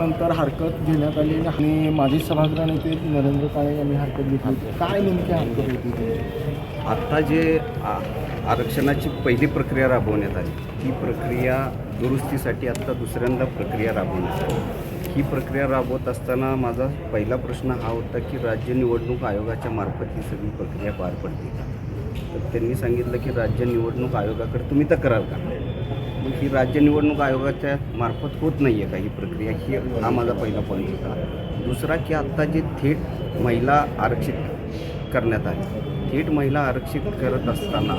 त्यानंतर हरकत घेण्यात आली आणि माजी सभागृह नेते नरेंद्र काळे यांनी हरकत घेतली. काय नेमकी हरकत होती आत्ता जे आ- आरक्षणाची पहिली प्रक्रिया राबवण्यात आली ती प्रक्रिया दुरुस्तीसाठी आत्ता दुसऱ्यांदा प्रक्रिया राबवण्यात आली. ही प्रक्रिया राबवत असताना माझा पहिला प्रश्न हा होता की राज्य निवडणूक आयोगाच्या मार्फत ही सगळी प्रक्रिया पार पडते तर त्यांनी सांगितलं की राज्य निवडणूक आयोगाकडे तुम्ही तक्रार का ही राज्य निवडणूक आयोगाच्या मार्फत होत नाही आहे का ही प्रक्रिया? ही हा माझा पहिला पॉईंट होता. दुसरा की आत्ता जे थेट महिला आरक्षित करण्यात आली. थेट महिला आरक्षित करत असताना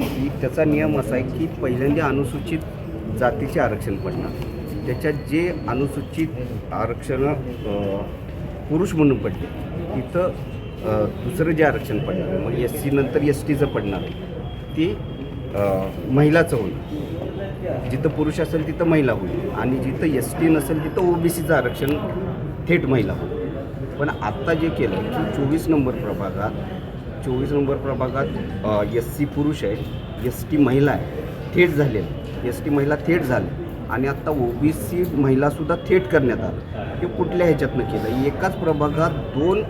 की त्याचा नियम असा आहे की पहिल्यांदा अनुसूचित जातीचे आरक्षण पडणार. त्याच्यात जे अनुसूचित आरक्षण पुरुष म्हणून पडले तिथं दुसरं जे आरक्षण पडणार मग एस सी नंतर एस टीचं पडणार आहे ते महिलाचं होईल जिथं पुरुष असेल तिथं महिला होईल. आणि जिथं एस टी नसेल तिथं ओबीसीचं आरक्षण थेट महिला होईल. पण आत्ता जे केलं की चोवीस नंबर प्रभागात चोवीस नंबर प्रभागात एस सी पुरुष आहे एस टी महिला आहे थेट झालेलं एस टी महिला थेट झाले. आणि आत्ता ओबीसी महिलासुद्धा थेट करण्यात आलं. हे कुठल्या ह्याच्यातनं केलं? एकाच प्रभागात दोन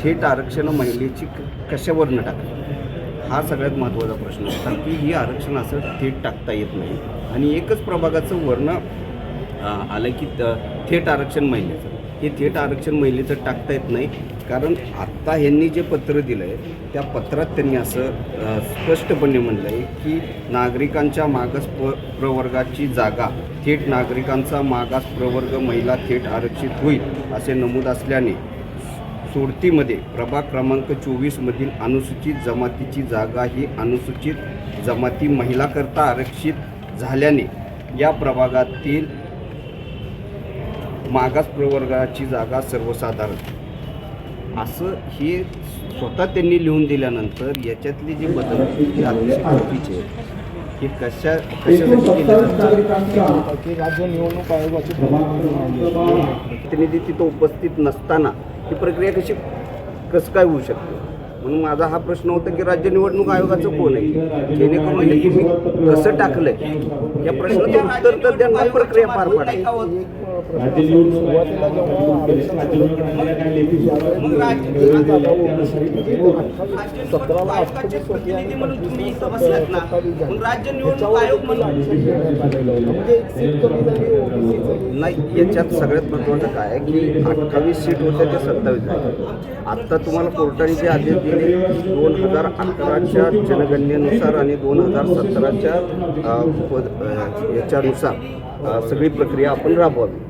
थेट आरक्षणं महिलेची क- कशावरनं टाकली? हा सगळ्यात महत्त्वाचा प्रश्न होता की ही आरक्षण असं थेट टाकता येत नाही. आणि एकच प्रभागाचं वर्ण आलं की त- थेट आरक्षण महिलेचं. हे थेट आरक्षण महिलेचं टाकता येत नाही. कारण आत्ता ह्यांनी जे पत्र दिलं आहे त्या पत्रात त्यांनी असं स्पष्टपणे म्हणलं आहे की नागरिकांच्या मागास प प्रवर्गाची जागा थेट नागरिकांचा मागास प्रवर्ग महिला थेट आरक्षित होईल असे नमूद असल्याने सोडतीमध्ये प्रभाग क्रमांक चोवीसमधील अनुसूचित जमातीची जागा ही अनुसूचित जमाती महिलाकरता आरक्षित झाल्याने या प्रभागातील मागास प्रवर्गाची जागा सर्वसाधारण असं हे स्वतः त्यांनी लिहून दिल्यानंतर याच्यातले जे बदल चुकीचे. हे कशा कशासाठी केले जातात की राज्य निवडणूक आयोगाची. प्रतिनिधी तिथं उपस्थित नसताना ही प्रक्रिया कशी कसं काय होऊ शकते? म्हणून माझा हा प्रश्न होता की राज्य निवडणूक आयोगाचं कोण आहे? जेणेकरून हे तुम्ही कसं टाकलंय? या प्रश्नाचं उत्तर तर त्यांना प्रक्रिया पार पाडायची सुरुवातीला जेव्हा आरक्षण सतराला अठ्ठावीस. म्हणजे नाही याच्यात सगळ्यात महत्त्वाचं काय आहे की अठ्ठावीस सीट होत्या ते सत्तावीस झाल्या. आत्ता तुम्हाला कोर्टाने जे आदेश दिले दोन हजार अकराच्या जनगणनेनुसार आणि दोन हजार सतराच्या पद- याच्यानुसार सगळी प्रक्रिया आपण राबवावी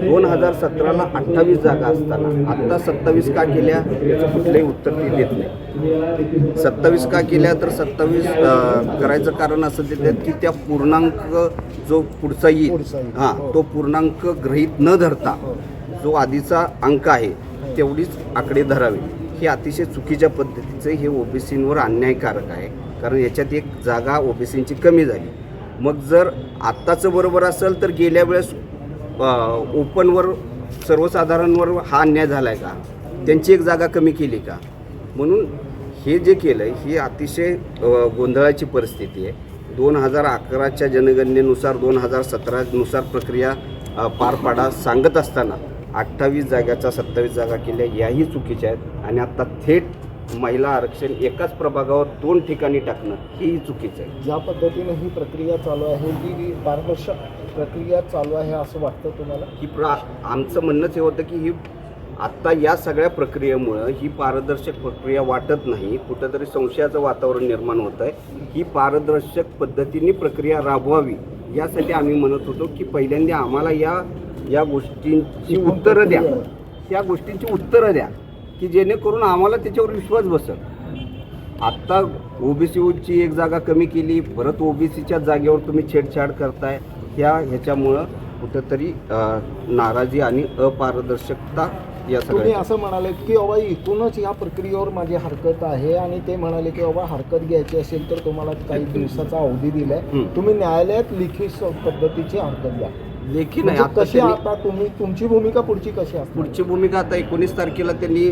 दोन हजार सतराला अठ्ठावीस जागा असताना आत्ता सत्तावीस का केल्या याचं कुठलंही उत्तर ते देत नाही. सत्तावीस का केल्या तर सत्तावीस करायचं कारण असं देतात की त्या पूर्णांक जो पुढचा येईल हां तो पूर्णांक गृहीत न धरता जो आधीचा अंक आहे तेवढीच आकडे धरावी. हे अतिशय चुकीच्या पद्धतीचं हे ओबीसींवर अन्यायकारक आहे. कारण याच्यात एक जागा ओबीसींची कमी झाली. मग जर आत्ताचं बरोबर असेल तर गेल्या वेळेस ओपनवर सर्वसाधारणवर हा अन्याय झाला आहे का? त्यांची एक जागा कमी केली का? म्हणून हे जे केलं आहे ही अतिशय गोंधळाची परिस्थिती आहे. दोन हजार अकराच्या जनगणनेनुसार दोन हजार सतरानुसार प्रक्रिया पार पाडा सांगत असताना अठ्ठावीस जागाच्या सत्तावीस जागा केल्या याही चुकीच्या आहेत. आणि आत्ता थेट महिला आरक्षण एकाच प्रभागावर दोन ठिकाणी टाकणं हेही चुकीचं आहे. ज्या पद्धतीने ही प्रक्रिया चालू आहे ही पारदर्शक प्रक्रिया चालू आहे असं वाटतं तुम्हाला? ही प्र आमचं म्हणणंच हे होतं की ही आत्ता या सगळ्या प्रक्रियेमुळं ही पारदर्शक प्रक्रिया वाटत नाही. कुठंतरी संशयाचं वातावरण निर्माण होत आहे. ही पारदर्शक पद्धतीने प्रक्रिया राबवावी यासाठी आम्ही म्हणत होतो की पहिल्यांदा आम्हाला या या गोष्टींची उत्तरं द्या. त्या गोष्टींची उत्तरं द्या की जेणेकरून आम्हाला त्याच्यावर विश्वास बसेल. आत्ता ओबीसीची एक जागा कमी केली परत ओबीसीच्या जागेवर तुम्ही छेडछाड करताय. ह्या ह्याच्यामुळं कुठंतरी नाराजी आणि अपारदर्शकता या तुम्ही असं म्हणाले की बाबा इथूनच या प्रक्रियेवर माझी हरकत आहे. आणि ते म्हणाले की बाबा हरकत घ्यायची असेल तर तुम्हाला काही दिवसाचा अवधी दिलाय. तुम्ही न्यायालयात लिखित पद्धतीची हरकत द्या. लेखी नाही. म्हणजे आता कशी त्यांनी- आता तुम्ही तुमची भूमिका पुढची कशी असते? पुढची भूमिका आता एकोणीस तारखेला त्यांनी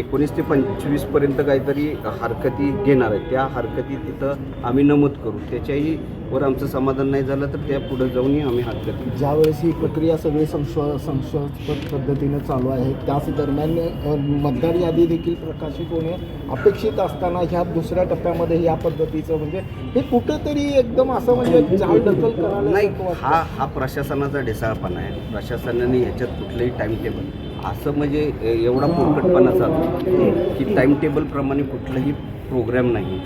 एकोणीस ते पंचवीसपर्यंत काहीतरी हरकती घेणार आहेत. त्या हरकती तिथं आम्ही नमूद करू. त्याच्याही वर आमचं समाधान नाही झालं तर त्या पुढे जाऊनही आम्ही हरकती ज्यावेळेस ही प्रक्रिया सगळी संशय संशयास्पद पद्धतीने चालू आहे त्याच दरम्यान मतदार यादी देखील प्रकाशित होणे अपेक्षित असताना ह्या दुसऱ्या टप्प्यामध्ये या पद्धतीचं म्हणजे हे कुठेतरी एकदम असं म्हणजे करायला नाही. हा हा प्रशासनाचा ढेसाळपणा आहे. प्रशासनाने ह्याच्यात कुठलंही टाईम टेबल असं म्हणजे एवढा पोरकटपणा चालतो की टाईम टेबलप्रमाणे कुठलंही प्रोग्राम नाही.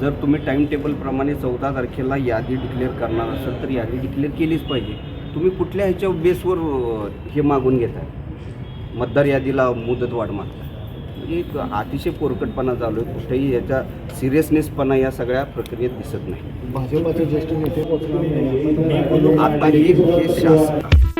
जर तुम्ही टाईम टेबलप्रमाणे चौदा तारखेला यादी डिक्लेअर करणार असाल तर यादी डिक्लेअर केलीच पाहिजे. तुम्ही कुठल्या ह्याच्या बेसवर हे मागून घेताय? मतदार यादीला मुदत वाढ मागताय. म्हणजे एक अतिशय पोरकटपणा चालू आहे. कुठेही याचा सिरियसनेसपणा या सगळ्या प्रक्रियेत दिसत नाही. भाजपाचे ज्येष्ठ नेते आता हे शासन